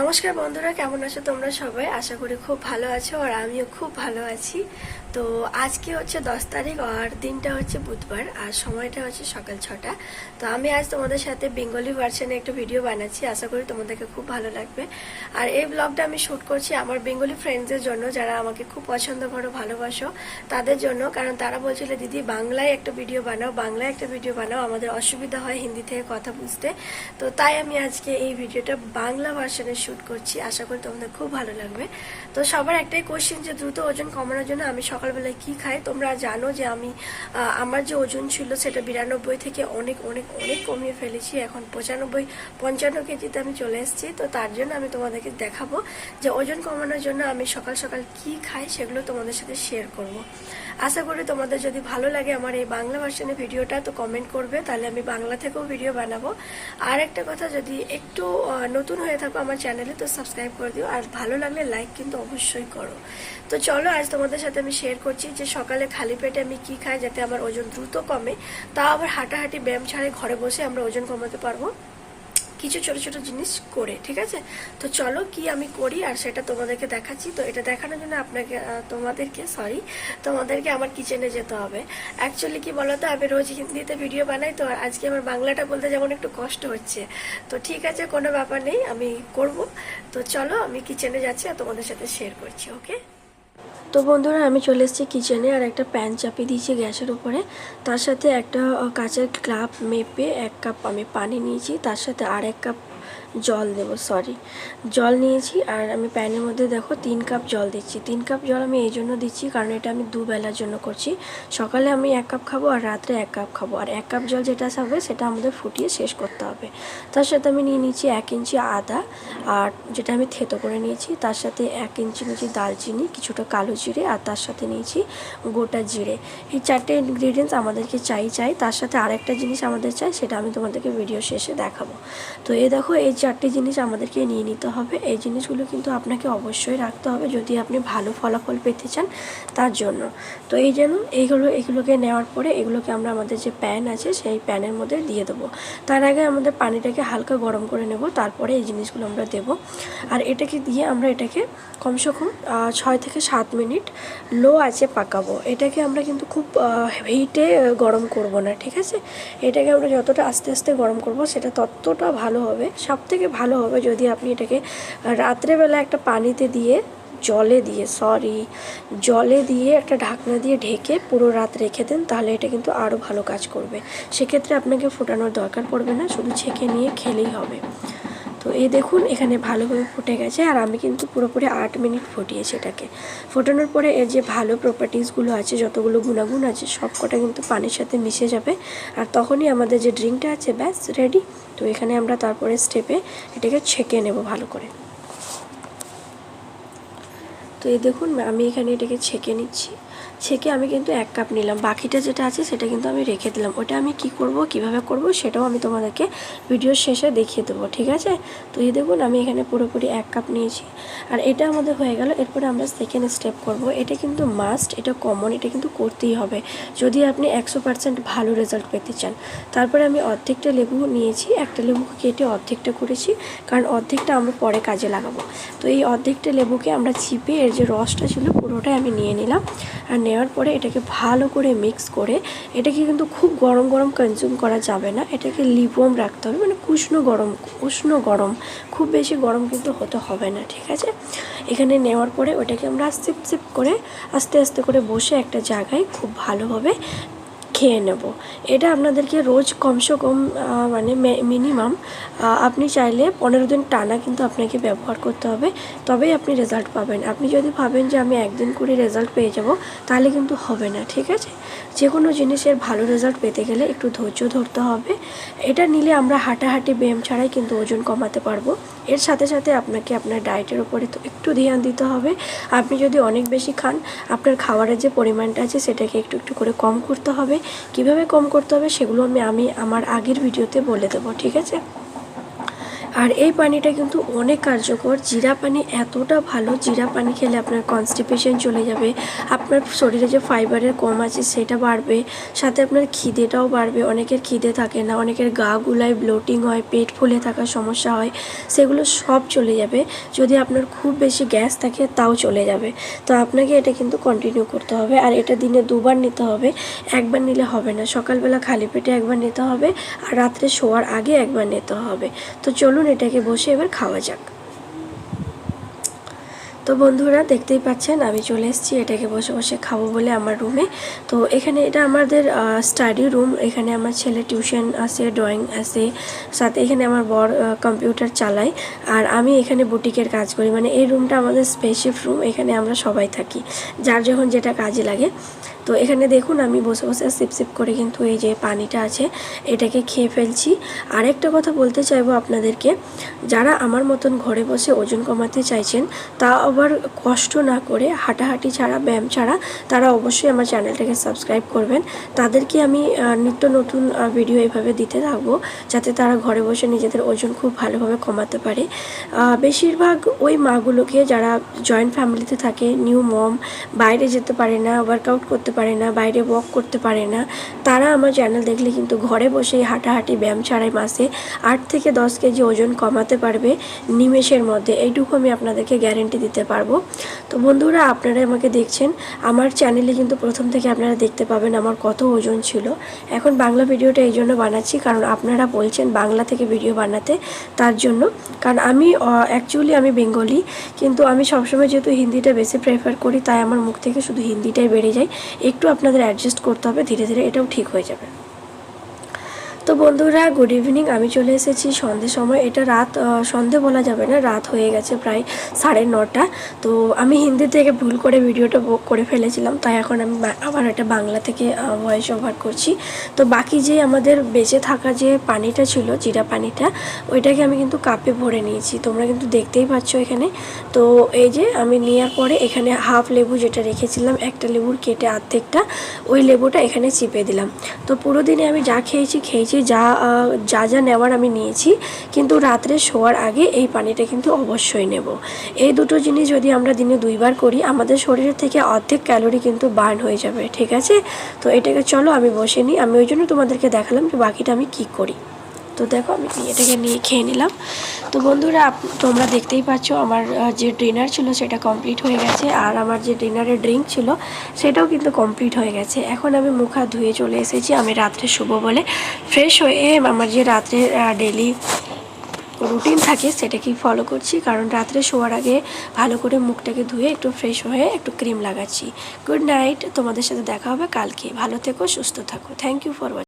নমস্কার বন্ধুরা, কেমন আছো তোমরা সবাই? আশা করি খুব ভালো আছো আর আমিও খুব ভালো আছি। তো আজকে হচ্ছে দশ তারিখ, আর দিনটা হচ্ছে বুধবার, আর সময়টা হচ্ছে সকাল ছটা। তো আমি আজ তোমাদের সাথে বেঙ্গলি ভার্সনে একটা ভিডিও বানাচ্ছি। আশা করি তোমাদেরকে খুব ভালো লাগবে। আর এই ব্লগটা আমি শ্যুট করছি আমার বেঙ্গলি ফ্রেন্ডসদের জন্য, যারা আমাকে খুব পছন্দ করো, ভালোবাসো, তাদের জন্য। কারণ তারা বলছিল, দিদি, বাংলায় একটা ভিডিও বানাও, বাংলায় একটা ভিডিও বানাও, আমাদের অসুবিধা হয় হিন্দি থেকে কথা বুঝতে। তো তাই আমি আজকে এই ভিডিওটা বাংলা ভার্সনে শ্যুট করছি। আশা করি তোমাদের খুব ভালো লাগবে। তো সবার একটাই কোশ্চেন যে, দ্রুত ওজন কমানোর জন্য আমি সকালবেলায় কি খাই তোমরা জানো যে আমি আমার যে ওজন ছিল সেটা বিরানব্বই থেকে অনেক অনেক অনেক কমিয়ে ফেলেছি। এখন পঁচানব্বই, পঞ্চান্ন কেজিতে আমি চলে এসেছি। তো তার জন্য আমি তোমাদেরকে দেখাবো যে ওজন কমানোর জন্য আমি সকাল সকাল কি খাই সেগুলো তোমাদের সাথে শেয়ার করব। আশা করি তোমাদের যদি ভালো লাগে আমার এই বাংলা ভার্সনের ভিডিওটা, তো কমেন্ট করবে। তাহলে আমি বাংলা থেকেও ভিডিও বানাবো। আর একটা কথা, যদি একটু নতুন হয়ে থাকো আমার চ্যানেলে তো সাবস্ক্রাইব করে দিও। আর ভালো লাগলে লাইক কিন্তু অবশ্যই করো। তো চলো, আজ তোমাদের সাথে আমি শেয়ার করছি যে সকালে খালি পেটে আমি কি খাই যাতে আমার ওজন দ্রুত কমে, তাও আবার হাঁটাহাঁটি ব্যায়াম ছাড়াই ঘরে বসে আমরা ওজন কমাতে পারব। কিছু ছোট ছোট জিনিস করে, ঠিক আছে? তো চলো কি আমি করি আর সেটা তোমাদেরকে দেখাচ্ছি। তো এটা দেখানোর জন্য আপনাকে তোমাদেরকে সরি তোমাদেরকে আমার কিচেনে যেতে হবে। অ্যাকচুয়ালি কি বলতো, আমি রোজ হিন্দিতে ভিডিও বানাই তো, আর আজকে আমার বাংলাটা বলতে যেমন একটু কষ্ট হচ্ছে। তো ঠিক আছে, কোনো ব্যাপার নেই, আমি করব। তো চলো আমি কিচেনে যাচ্ছি আর তোমাদের সাথে শেয়ার করছি ওকে তো বন্ধুরা, আমি চলে এসেছি কিচেনে আর একটা প্যান চাপিয়ে দিয়েছি গ্যাসের উপরে। তার সাথে একটা কাঁচের কাপ মেপে এক কাপ আমি পানি নিয়েছি। তার সাথে আর এক কাপ জল দেব সরি জল নিয়েছি আর আমি প্যানের মধ্যে দেখো তিন কাপ জল দিচ্ছি। তিন কাপ জল আমি এই জন্য দিচ্ছি কারণ এটা আমি দুবেলার জন্য করছি। সকালে আমি এক কাপ খাব আর রাত্রে এক কাপ খাব। আর এক কাপ জল যেটা হবে সেটা আমাদের ফুটিয়ে শেষ করতে হবে। তার সাথে আমি নিয়ে নিচ্ছি এক ইঞ্চি আদা আর যেটা আমি থেতো করে নিয়েছি, তার সাথে এক ইঞ্চি নিয়েছি দালচিনি কিছুটা কালো জিরে আর তার সাথে নিয়েছি গোটা জিরে। এই চারটে ইনগ্রিডিয়েন্টস আমাদেরকে চাই চাই। তার সাথে আরেকটা জিনিস আমাদের চাই, সেটা আমি তোমাদেরকে ভিডিও শেষে দেখাবো। তো এই দেখো, এই চারটে জিনিস আমাদেরকে নিয়ে নিতে হবে। এই জিনিসগুলো কিন্তু আপনাকে অবশ্যই রাখতে হবে যদি আপনি ভালো ফলাফল পেতে চান তার জন্য। তো এই যেন এইগুলো, এগুলোকে নেওয়ার পরে এগুলোকে আমরা আমাদের যে প্যান আছে, সেই প্যানের মধ্যে দিয়ে দেবো। তার আগে আমাদের পানিটাকে হালকা গরম করে নেব, তারপরে এই জিনিসগুলো আমরা দেব। আর এটাকে দিয়ে আমরা এটাকে কমসে কম ছয় থেকে সাত মিনিট লো আছে পাকাবো। এটাকে আমরা কিন্তু খুব হিটে গরম করব না, ঠিক আছে? এটাকে আমরা যতটা আস্তে আস্তে গরম করব, সেটা ততটা ভালো হবে। সব থেকে ভালো হবে যদি আপনি এটাকে রাত্রেবেলা একটা পানিতে দিয়ে, জলে দিয়ে সরি জলে দিয়ে একটা ঢাকনা দিয়ে ঢেকে পুরো রাত রেখে দেন, তাহলে এটা কিন্তু আরও ভালো কাজ করবে। সেক্ষেত্রে আপনাকে ফোটানোর দরকার পড়বে না, শুধু ছেঁকে নিয়ে খেলেই হবে। তো এই দেখুন, এখানে ভালোভাবে ফুটে গেছে আর আমি কিন্তু পুরোপুরি আট মিনিট ফুটিয়েছি এটাকে। ফোটানোর পরে এর যে ভালো প্রপার্টিসগুলো আছে, যতগুলো গুণাগুণ আছে, সব কটা কিন্তু পানির সাথে মিশে যাবে। আর তখনই আমাদের যে ড্রিঙ্কটা আছে, ব্যাস রেডি তো এখানে আমরা তারপরে স্টেপে এটাকে ছেঁকে নেব ভালো করে। তো এই দেখুন, আমি এখানে এটাকে ছেঁকে নিচ্ছি। ছেঁকে আমি কিন্তু এক কাপ নিলাম। বাকিটা যেটা আছে সেটা কিন্তু আমি রেখে দিলাম। ওটা আমি কি করব, কীভাবে করব সেটাও আমি তোমাদেরকে ভিডিওর শেষে দেখিয়ে দেবো, ঠিক আছে? তো এই দেখুন, আমি এখানে পুরোপুরি এক কাপ নিয়েছি। আর এটা আমাদের হয়ে গেল। এরপরে আমরা সেকেন্ড স্টেপ করব। এটা কিন্তু মাস্ট এটা কমন এটা কিন্তু করতেই হবে। যদি আপনি একশো পার্সেন্ট ভালো রেজাল্ট পেতে চান। তারপরে আমি অর্ধেকটা লেবু নিয়েছি। একটা লেবুকে কেটে অর্ধেকটা করেছি। কারণ অর্ধেকটা আমরা পরে কাজে লাগাবো। তো এই অর্ধেকটা লেবুকে আমরা চিপে, এর যে রসটা ছিল, পুরোটাই আমি নিয়ে নিলাম। আর নেওয়ার পরে এটাকে ভালো করে মিক্স করে এটাকে কিন্তু খুব গরম গরম কনজিউম করা যাবে না। এটাকে লিপম রাখতে হবে মানে উষ্ণ গরম উষ্ণ গরম। খুব বেশি গরম কিন্তু হতে হবে না, ঠিক আছে? এখানে নেওয়ার পরে ওটাকে আমরা সিপ সিপ করে আস্তে আস্তে করে বসে একটা জায়গায় খুব ভালোভাবে খেয়ে নেব। এটা আপনাদেরকে রোজ কমসে কম মানে মিনিমাম আপনি চাইলে পনেরো দিন টানা কিন্তু আপনাকে ব্যবহার করতে হবে। তবেই আপনি রেজাল্ট পাবেন। আপনি যদি ভাবেন যে আমি একদিন করে রেজাল্ট পেয়ে যাব, তাহলে কিন্তু হবে না, ঠিক আছে? যে কোনো জিনিসের ভালো রেজাল্ট পেতে গেলে একটু ধৈর্য ধরতে হবে। এটা নিলে আমরা হাঁটাহাঁটি, ব্যায়াম ছাড়াই কিন্তু ওজন কমাতে পারব। এর সাথে সাথে আপনাকে আপনার ডায়েটের উপরে তো একটু ধ্যান দিতে হবে। আপনি যদি অনেক বেশি খান, আপনার খাবারের যে পরিমাণটা আছে সেটাকে একটু একটু করে কম করতে হবে। কীভাবে কম করতে হবে সেগুলো আমি আমি আমার আগের ভিডিওতে বলে দেবো, ঠিক আছে? আর এই পানিটা কিন্তু অনেক কার্যকর। জিরা পানি এতটা ভালো, জিরা পানি খেলে আপনার কনস্টিপেশন চলে যাবে। আপনার শরীরে যে ফাইবারের কম আছে সেটা বাড়বে। সাথে আপনার খিদেটাও বাড়বে। অনেকের খিদে থাকে না, অনেকের গা গুলায় ব্লোটিং হয়, পেট ফুলে থাকার সমস্যা হয়, সেগুলো সব চলে যাবে। যদি আপনার খুব বেশি গ্যাস থাকে তাও চলে যাবে। তো আপনাকে এটা কিন্তু কন্টিনিউ করতে হবে। আর এটা দিনে দুবার নিতে হবে। একবার নিলে হবে না। সকালবেলা খালি পেটে একবার নিতে হবে আর রাত্রে শোয়ার আগে একবার নিতে হবে। তো চলুন এটাকে বসে এবার খাওয়া যাক। তো বন্ধুরা, দেখতেই পাচ্ছেন, আমি চলে এসেছি, এটাকে বসে বসে খাব বলে আমার রুমে তো এখানে এটা আমাদের স্টাডি রুম এখানে আমার ছেলে টিউশন আছে ড্রয়িং আছে, সাথে এখানে আমার বর কম্পিউটার চালায়। আর আমি এখানে বুটিকের কাজ করি মানে এই রুমটা আমাদের স্পেসিফ রুম এখানে আমরা সবাই থাকি, যার যখন যেটা কাজে লাগে। তো এখানে দেখুন আমি বসে বসে সিপ সিপ করে কিন্তু এই যে পানিটা আছে, এটাকে খেয়ে ফেলছি। আরেকটা কথা বলতে চাইব আপনাদেরকে, যারা আমার মতন ঘরে বসে ওজন কমাতে চাইছেন, তা আবার কষ্ট না করে হাঁটাহাঁটি ছাড়া, ব্যায়াম ছাড়া, তারা অবশ্যই আমার চ্যানেলটাকে সাবস্ক্রাইব করবেন। তাদেরকে আমি নিত্য নতুন ভিডিও এভাবে দিতে থাকব, যাতে তারা ঘরে বসে নিজেদের ওজন খুব ভালোভাবে কমাতে পারে। বেশিরভাগ ওই মাগুলোকে যারা জয়েন্ট ফ্যামিলিতে থাকে নিউ মম বাইরে যেতে পারে না ওয়ার্কআউট করতে পারে না, বাইরে ওয়াক করতে পারে না, তারা আমার চ্যানেল দেখলে কিন্তু ঘরে বসেই হাঁটাহাঁটি, ব্যায়াম ছাড়াই মাসে আট থেকে দশ কেজি ওজন কমাতে পারবে নিমেষের মধ্যে। এইটুকু আমি আপনাদেরকে গ্যারেন্টি দিতে পারব। তো বন্ধুরা, আপনারা আমাকে দেখছেন, আমার চ্যানেলে কিন্তু প্রথম থেকে আপনারা দেখতে পাবেন আমার কত ওজন ছিল। এখন বাংলা ভিডিওটা এই জন্য বানাচ্ছি, কারণ আপনারা বলছেন বাংলা থেকে ভিডিও বানাতে, তার জন্য। কারণ আমি অ্যাকচুয়ালি আমি বেঙ্গলি, কিন্তু আমি সবসময় যেহেতু হিন্দিটা বেশি প্রেফার করি, তাই আমার মুখ থেকে শুধু হিন্দিটাই বেড়ে যায়। একটু আপনাদের অ্যাডজাস্ট করতে হবে ধীরে ধীরে এটাও ঠিক হয়ে যাবে। তো বন্ধুরা গুড ইভিনিং আমি চলে এসেছি সন্ধে সময়। এটা রাত সন্ধে বলা যাবে না, রাত হয়ে গেছে প্রায় সাড়ে নটা। তো আমি হিন্দি থেকে ভুল করে ভিডিওটা করে ফেলেছিলাম, তাই এখন আমি আবার এটা বাংলা থেকে ভয়েস ওভার করছি। তো বাকি যে আমাদের বেঁচে থাকা যে পানিটা ছিল, জিরা পানিটা, ওইটাকে আমি কিন্তু কাপে ভরে নিয়েছি। তোমরা কিন্তু দেখতেই পাচ্ছ এখানে। তো এই যে আমি নেওয়ার পরে এখানে হাফ লেবু যেটা রেখেছিলাম, একটা লেবুর কেটে অর্ধেকটা ওই লেবুটা এখানে চিপে দিলাম। তো পুরো দিনে আমি যা খেয়েছি খেয়েছি যা যা যা নেওয়ার আমি নিয়েছি, কিন্তু রাত্রে শোয়ার আগে এই পানিটা কিন্তু অবশ্যই নেব। এই দুটো জিনিস যদি আমরা দিনে দুইবার করি, আমাদের শরীরের থেকে অর্ধেক ক্যালোরি কিন্তু বার্ন হয়ে যাবে, ঠিক আছে? তো এটাকে চলো আমি বসে নিই, আমি ওই জন্য তোমাদেরকে দেখালাম যে বাকিটা আমি কি করি। তো দেখো আমি এটাকে নিয়ে খেয়ে নিলাম। তো বন্ধুরা তোমরা দেখতেই পাচ্ছ আমার যে ডিনার ছিল সেটা কমপ্লিট হয়ে গেছে আর আমার যে ডিনারের ড্রিঙ্ক ছিল সেটাও কিন্তু কমপ্লিট হয়ে গেছে। এখন আমি মুখ হাত ধুয়ে চলে এসেছি, আমি রাত্রে শুবো বলে। ফ্রেশ হয়ে আমার যে রাত্রে ডেলি রুটিন থাকে সেটাকেই ফলো করছি। কারণ রাত্রে শোয়ার আগে ভালো করে মুখটাকে ধুয়ে একটু ফ্রেশ হয়ে একটু ক্রিম লাগাচ্ছি। গুড নাইট তোমাদের সাথে দেখা হবে কালকে। ভালো থেকো, সুস্থ থাকো। Thank you for